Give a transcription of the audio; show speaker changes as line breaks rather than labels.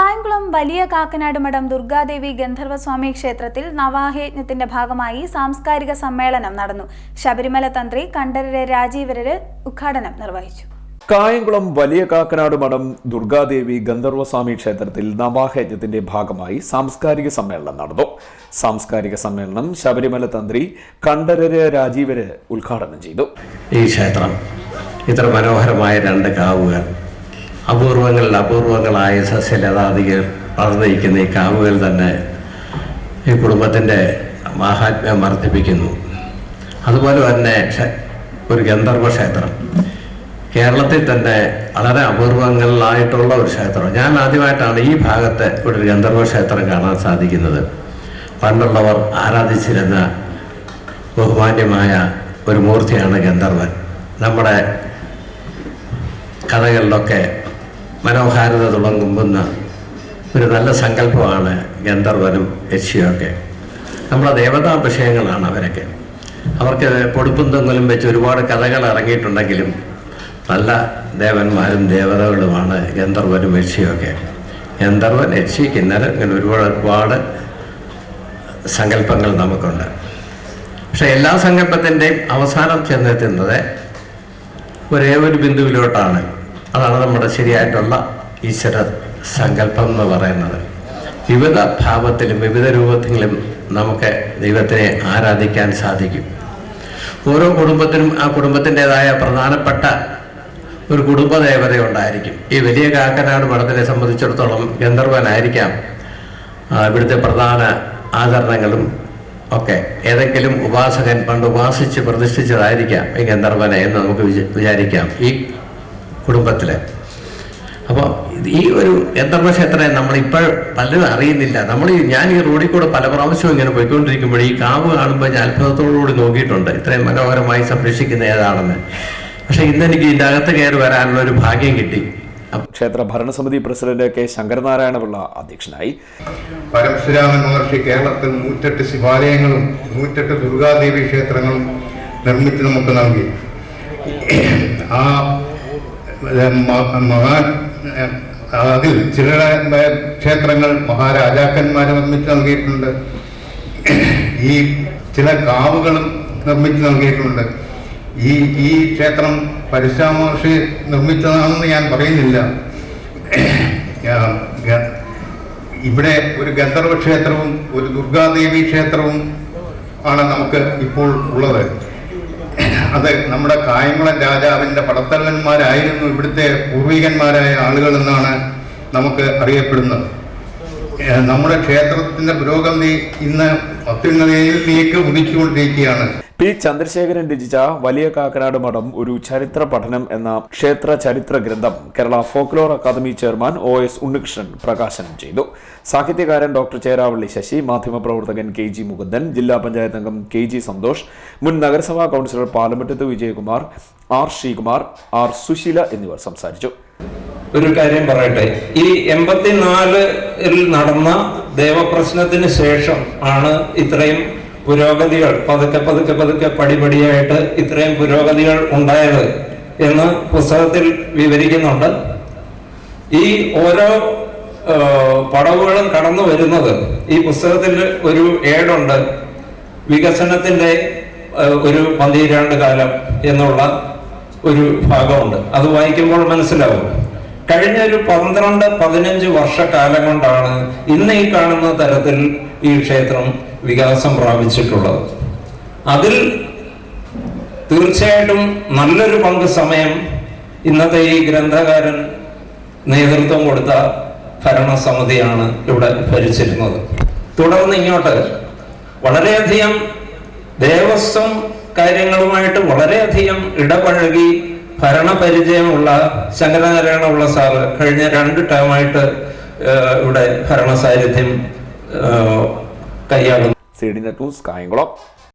കായംകുളം വലിയ കാക്കനാട് മഠം ദുർഗാദേവി ഗന്ധർവസ്വാമി ക്ഷേത്രത്തിൽ നവാഹയജ്ഞത്തിന്റെ ഭാഗമായി സാംസ്കാരിക സമ്മേളനം നടന്നു. ശബരിമല തന്ത്രി കണ്ഠരര് രാജീവരര് ഉദ്ഘാടനം നിർവഹിച്ചു.
കായംകുളം വലിയ കാക്കനാട് മഠം ദുർഗാദേവി ഗന്ധർവസ്വാമി ക്ഷേത്രത്തിൽ നവാഹയജ്ഞത്തിന്റെ ഭാഗമായി സാംസ്കാരിക സമ്മേളനം നടന്നു. സാംസ്കാരിക സമ്മേളനം ശബരിമല തന്ത്രി കണ്ഠരര് രാജീവര് ഉദ്ഘാടനം ചെയ്തു.
ഈ ക്ഷേത്രം ഇത്ര മനോഹരമായ രണ്ട് കാവുകൾ അപൂർവങ്ങളിൽ അപൂർവങ്ങളായ സസ്യലതാദികൾ വളർന്നിരിക്കുന്ന ഈ കാവുകൾ തന്നെ ഈ കുടുംബത്തിന്റെ മാഹാത്മ്യം വർദ്ധിപ്പിക്കുന്നു. അതുപോലെ തന്നെ ഒരു ഗന്ധർവ ക്ഷേത്രം. കേരളത്തിൽ തന്നെ വളരെ അപൂർവങ്ങളിലായിട്ടുള്ള ഒരു ക്ഷേത്രം ഞാൻ ആദ്യമായിട്ടാണ് ഈ ഭാഗത്ത് ഒരു ഗന്ധർവ ക്ഷേത്രം കാണാൻ സാധിക്കുന്നത്. പണ്ടുള്ളവർ ആരാധിച്ചിരുന്ന ബഹുമാന്യമായ ഒരു മൂർത്തിയാണ് ഗന്ധർവൻ. നമ്മുടെ കഥകളിലൊക്കെ മനോഹാരിത തുടങ്ങുന്ന ഒരു നല്ല സങ്കല്പമാണ് ഗന്ധർവനും യക്ഷിയൊക്കെ നമ്മളെ ദേവതാ വിഷയങ്ങളാണ് അവരൊക്കെ. അവർക്ക് പൊടുപ്പും തൊങ്ങലും വെച്ച് ഒരുപാട് കഥകൾ ഇറങ്ങിയിട്ടുണ്ടെങ്കിലും നല്ല ദേവന്മാരും ദേവതകളുമാണ് ഗന്ധർവനും യക്ഷിയൊക്കെ ഗന്ധർവൻ യക്ഷി കിന്നരൻ ഇങ്ങനെ ഒരുപാട് ഒരുപാട് സങ്കല്പങ്ങൾ നമുക്കുണ്ട്. പക്ഷെ എല്ലാ സങ്കല്പത്തിന്റെയും അവസാനം ചെന്നെത്തുന്നത് ഒരേ ഒരു ബിന്ദുവിലോട്ടാണ്. അതാണ് നമ്മുടെ ശരിയായിട്ടുള്ള ഈശ്വര സങ്കല്പം എന്ന് പറയുന്നത്. വിവിധ ഭാവത്തിലും വിവിധ രൂപത്തിലും നമുക്ക് ദൈവത്തിനെ ആരാധിക്കാൻ സാധിക്കും. ഓരോ കുടുംബത്തിനും ആ കുടുംബത്തിന്റെതായ പ്രധാനപ്പെട്ട ഒരു കുടുംബദേവത ഉണ്ടായിരിക്കും. ഈ വലിയ കാക്കനാട് മഠത്തിനെ സംബന്ധിച്ചിടത്തോളം ഗന്ധർവനായിരിക്കാം ഇവിടുത്തെ പ്രധാന ആചരണങ്ങളും ഒക്കെ. ഏതെങ്കിലും ഉപാസകൻ പണ്ട് ഉപാസിച്ച് പ്രതിഷ്ഠിച്ചതായിരിക്കാം ഈ ഗന്ധർവനെ എന്ന് നമുക്ക് വിചാരിക്കാം. ഈ കുടുംബത്തിൽ അപ്പോൾ ഈ ഒരു ഗന്ധർവ ക്ഷേത്രം നമ്മൾ ഇപ്പോൾ പലരും അറിയുന്നില്ല. നമ്മൾ ഞാൻ ഈ റോഡിൽ കൂടെ പല പ്രാവശ്യവും ഇങ്ങനെ പോയിക്കൊണ്ടിരിക്കുമ്പോൾ ഈ കാവ് കാണുമ്പോൾ ഞാൻ അത്ഭുതത്തോടുകൂടി നോക്കിയിട്ടുണ്ട്. ഇത്രയും മനോഹരമായി സംരക്ഷിക്കുന്ന ഏതാണെന്ന്. പക്ഷെ ഇന്ന് എനിക്ക് ഇതിന്റെ അകത്ത് കയറി വരാനുള്ള ഒരു ഭാഗ്യം കിട്ടി.
ക്ഷേത്ര ഭരണസമിതി പ്രസിഡന്റ് കെ. ശങ്കരനാരായണ പിള്ള അധ്യക്ഷനായി
പരശുരാമൻ മഹർഷി കേരളത്തിൽ നൂറ്റെട്ട് ശിവാലയങ്ങളും നൂറ്റെട്ട് ദുർഗാദേവി ക്ഷേത്രങ്ങളും നിർമ്മിച്ച് നമുക്ക് നൽകി. ആ ഏ, മ- മഹാൻ ഏ, അതിൽ ചില ക്ഷേത്രങ്ങൾ മഹാരാജാക്കന്മാർ നിർമ്മിച്ച് നൽകിയിട്ടുണ്ട്. ഈ ചില കാവുകളും നിർമ്മിച്ച് നൽകിയിട്ടുണ്ട്. ഈ ഈ ക്ഷേത്രം പരശുരാമ നിർമ്മിച്ചതാണെന്ന് ഞാൻ പറയുന്നില്ല. ഇവിടെ ഒരു ഗന്ധർവ ക്ഷേത്രവും ഒരു ദുർഗാദേവി ക്ഷേത്രവും ആണ് നമുക്ക് ഇപ്പോൾ ഉള്ളത്. അത് നമ്മുടെ കായംകുളം രാജാവിന്റെ പടത്തലവന്മാരായിരുന്നു ഇവിടുത്തെ പൂർവികന്മാരായ ആളുകൾ എന്നാണ് നമുക്ക് അറിയപ്പെടുന്നത്. നമ്മുടെ ക്ഷേത്രത്തിന്റെ പുരോഗതി ഇന്ന് അത്യുന്നതയിലേക്ക് ഉദിച്ചുകൊണ്ടിരിക്കുകയാണ്.
പി ചന്ദ്രശേഖരൻ രചിച്ച വലിയ കാക്കനാട് മഠം ഒരു ചരിത്ര പഠനം എന്ന ക്ഷേത്ര ചരിത്ര ഗ്രന്ഥം Kerala folklore academy chairman O S Unnikrishnan പ്രകാശനം ചെയ്തു. സാഹിത്യകാരൻ ഡോക്ടർ ചേരാവള്ളി ശശി മാധ്യമപ്രവർത്തകൻ കെ ജി മുകുന്ദൻ ജില്ലാ പഞ്ചായത്ത് അംഗം കെ ജി സന്തോഷ് മുൻ നഗരസഭാ councillor Palamattathu Vijayakumar R Sreekumar R Susheela എന്നിവർ സംസാരിച്ചു.
ഒരു കാര്യം പറയട്ടെ. ഈ എൺപത്തിനാലിൽ നടന്ന ദേവപ്രശ്നത്തിന് ശേഷം ആണ് ഇത്രയും പുരോഗതികൾ പതുക്കെ പതുക്കെ പതുക്കെ പടിപടിയായിട്ട് ഇത്രയും പുരോഗതികൾ ഉണ്ടായത് എന്ന് പുസ്തകത്തിൽ വിവരിക്കുന്നുണ്ട്. ഈ ഓരോ പടവുകളും കടന്നു വരുന്നത് ഈ പുസ്തകത്തിൽ ഒരു ഏടുണ്ട്. വികസനത്തിന്റെ ഒരു പന്തിരാണ്ട് കാലം എന്നുള്ള ഒരു ഭാഗമുണ്ട്. അത് വായിക്കുമ്പോൾ മനസ്സിലാവും. കഴിഞ്ഞ ഒരു പന്ത്രണ്ട് പതിനഞ്ച് വർഷക്കാലം കൊണ്ടാണ് ഇന്ന് ഈ കാണുന്ന തരത്തിൽ ഈ ക്ഷേത്രം വികാസം പ്രാപിച്ചിട്ടുള്ളത്. അതിൽ തീർച്ചയായിട്ടും നല്ലൊരു പങ്ക് സമയം ഇന്നത്തെ ഈ ഗ്രന്ഥകാരൻ നേതൃത്വം കൊടുത്ത ഭരണസമിതിയാണ് ഇവിടെ ഭരിച്ചിരുന്നത്. തുടർന്ന് ഇങ്ങോട്ട് വളരെയധികം ദേവസ്വം കാര്യങ്ങളുമായിട്ട് വളരെയധികം ഇടപഴകി ഭരണപരിചയമുള്ള ശങ്കരനാരായണമുള്ള സാറ് കഴിഞ്ഞ രണ്ട് ടൈമായിട്ട് ഇവിടെ ഭരണസാന്നിധ്യം ഏഹ്, സീഡിന്റെ
C D net news Kayamkulam